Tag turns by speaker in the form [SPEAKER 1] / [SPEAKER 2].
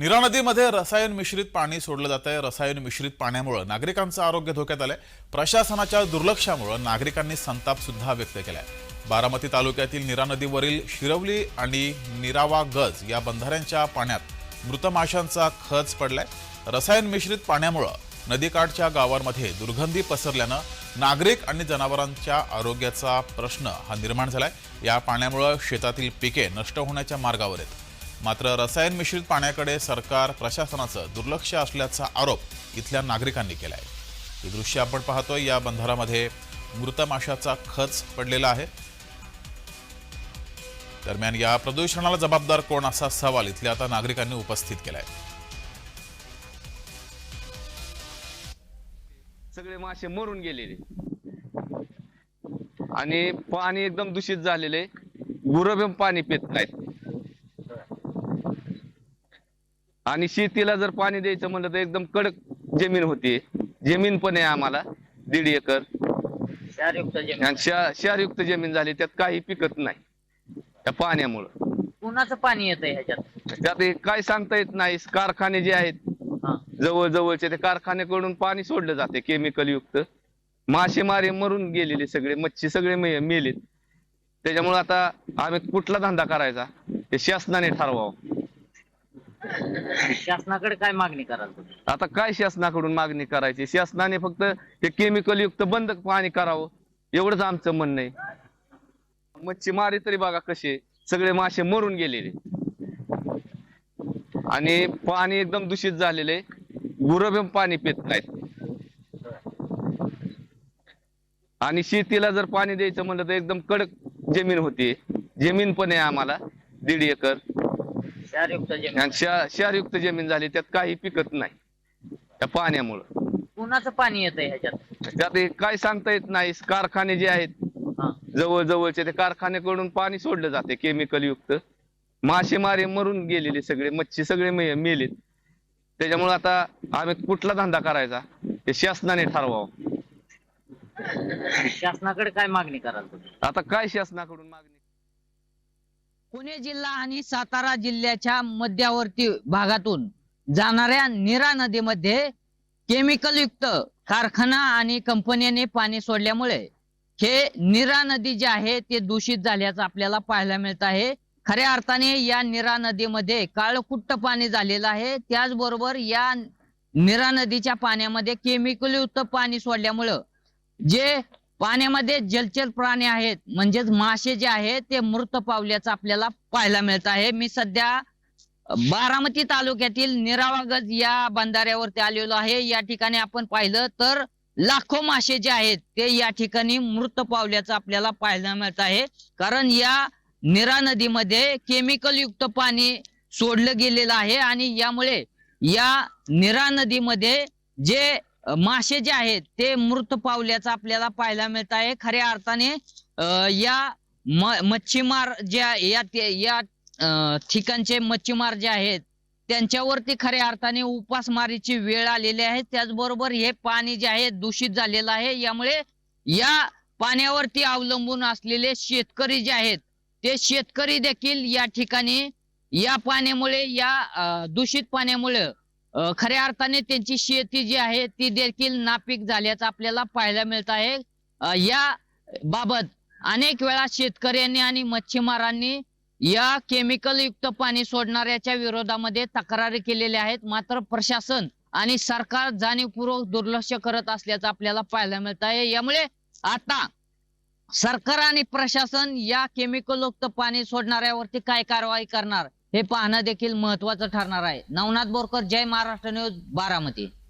[SPEAKER 1] नीरा नदीमध्ये रसायन मिश्रित पाणी सोडलं जात आहे. रसायन मिश्रित पाण्यामुळे नागरिकांचं आरोग्य धोक्यात आलंय. प्रशासनाच्या दुर्लक्षामुळे नागरिकांनी संताप सुद्धा व्यक्त केलाय. बारामती तालुक्यातील नीरा नदीवरील शिरवली आणि निरावा गज या बंधाऱ्यांच्या पाण्यात मृत माशांचा खच पडलाय. रसायन मिश्रित पाण्यामुळं नदीकाठच्या गावांमध्ये दुर्गंधी पसरल्यानं नागरिक आणि जनावरांच्या आरोग्याचा प्रश्न हा निर्माण झालाय. या पाण्यामुळं शेतातील पिके नष्ट होण्याच्या मार्गावर आहेत. मात्र रसायन मिश्रित पाण्याकडे सरकार प्रशासनाचं दुर्लक्ष असल्याचा आरोप इथल्या नागरिकांनी केलाय. हे दृश्य आपण पाहतोय या बंधारामध्ये मृत माशाचा खच पडलेला आहे. दरम्यान या प्रदूषणाला जबाबदार कोण असा सवाल इथल्या आता नागरिकांनी उपस्थित केलाय.
[SPEAKER 2] सगळे मासे मरून गेलेले. आणि पाणी एकदम दूषित झालेले. गुरबेम पाणी पित नाहीत. आणि शेतीला जर पाणी द्यायचं म्हणलं तर एकदम कडक जमीन होती. जमीन पण आहे आम्हाला दीड एकर.
[SPEAKER 3] क्षारयुक्त जमीन.
[SPEAKER 2] आणि क्षार- क्षारयुक्त जमीन झाली त्यात काही पिकत नाही त्या पाण्यामुळं.
[SPEAKER 3] कुणाचं पाणी येतं ह्याच्यात.
[SPEAKER 2] त्यात हे काय सांगता येत नाही कारखाने जे आहेत
[SPEAKER 3] हा.
[SPEAKER 2] जवळ जवळचे ते कारखान्याकडून पाणी सोडलं जाते केमिकल युक्त. मासेमारी मरून गेलेले सगळे मच्छी सगळे मे- मेलेत. त्याच्यामुळे आता आम्ही कुठला धंदा करायचा हे शासनाने ठरवावं.
[SPEAKER 3] शासनाकडे काय मागणी कराल तुम्ही?
[SPEAKER 2] आता काय शासनाकडून मागणी करायची? शासनाने फक्त हे केमिकल युक्त बंद पाणी करावं. एवढंच आमचं म्हणणं आहे. मच्छीमारी तरी बघा कसे सगळे मासे मरून गेलेले. आणि पाणी एकदम दूषित झालेले गुरबेम पाणी पित नाहीत. आणि शेतीला जर पाणी द्यायचं म्हणलं तर एकदम कडक जमीन होती. जमीन पण आहे आम्हाला. दीड एकर.
[SPEAKER 3] क्षारयुक्त जमीन.
[SPEAKER 2] आणि क्षार- क्षारयुक्त जमीन झाली त्यात काही पिकत नाही. त्या पाण्यामुळं.
[SPEAKER 3] कुणाचं पाणी येतं ह्याच्यात.
[SPEAKER 2] त्यात हे काय सांगता येत नाही कारखाने जे आहेत
[SPEAKER 3] हा.
[SPEAKER 2] जवळ जवळचे ते कारखान्याकडून पाणी सोडलं जाते केमिकल युक्त. मासेमारी मरून गेलेले सगळे मच्छी सगळे मे- मेलेत. त्याच्यामुळे आता आम्ही कुठला धंदा करायचा? हे शासनाने ठरवावं.
[SPEAKER 3] शासनाकडे काय मागणी कराल तुम्ही?
[SPEAKER 2] आता काय शासनाकडून मागणी?
[SPEAKER 4] पुणे जिल्हा आणि सातारा जिल्ह्याच्या मध्यावर्ती भागातून जाणाऱ्या नीरा नदीमध्ये केमिकल युक्त कारखाना आणि कंपन्याने पाणी सोडल्यामुळे हे नीरा नदी जे आहे ते दूषित झाल्याचं आपल्याला पाहायला मिळत आहे. खऱ्या अर्थाने या नीरा नदीमध्ये काळकुट्ट पाणी झालेलं आहे. त्याचबरोबर या नीरा नदीच्या पाण्यामध्ये केमिकलयुक्त पाणी सोडल्यामुळं जे पाण्यामध्ये जलचर प्राणी आहेत म्हणजेच मासे जे आहेत ते मृत पावल्याचं आपल्याला पाहायला मिळत आहे. मी सध्या बारामती तालुक्यातील निरावागज या बंधाऱ्यावरती आलेलो आहे. या ठिकाणी आपण पाहिलं तर लाखो मासे जे आहेत ते या ठिकाणी मृत पावल्याचं आपल्याला पाहायला मिळत आहे. कारण या निरा नदीमध्ये केमिकल युक्त पाणी सोडलं गेलेलं आहे आणि यामुळे या निरा नदीमध्ये जे मासे जे आहेत ते मृत पावल्याचं आपल्याला पाहायला मिळत आहे. खऱ्या अर्थाने या मच्छीमार ज्या या या ठिकाणचे मच्छीमार जे आहेत त्यांच्यावरती खऱ्या अर्थाने उपासमारीची वेळ आलेली आहे. त्याचबरोबर हे पाणी जे आहे दूषित झालेलं आहे. यामुळे या पाण्यावरती अवलंबून असलेले शेतकरी जे आहेत ते शेतकरी देखील या ठिकाणी या पाण्यामुळे या दूषित पाण्यामुळे खऱ्या अर्थाने त्यांची शेती जी आहे ती देखील नापीक झाल्याचं आपल्याला पाहायला मिळत आहे. या बाबत अनेक वेळा शेतकऱ्यांनी आणि मच्छीमारांनी या केमिकल युक्त पाणी सोडणाऱ्याच्या विरोधामध्ये तक्रारी केलेल्या आहेत. मात्र प्रशासन आणि सरकार जाणीवपूर्वक दुर्लक्ष करत असल्याचं आपल्याला पाहायला मिळत आहे. यामुळे आता सरकार आणि प्रशासन या केमिकल युक्त पाणी सोडणाऱ्यावरती काय कारवाई करणार? हे पाहणं देखील महत्वाचं ठरणार आहे. नवनाथ बोरकर जय महाराष्ट्र न्यूज बारामती.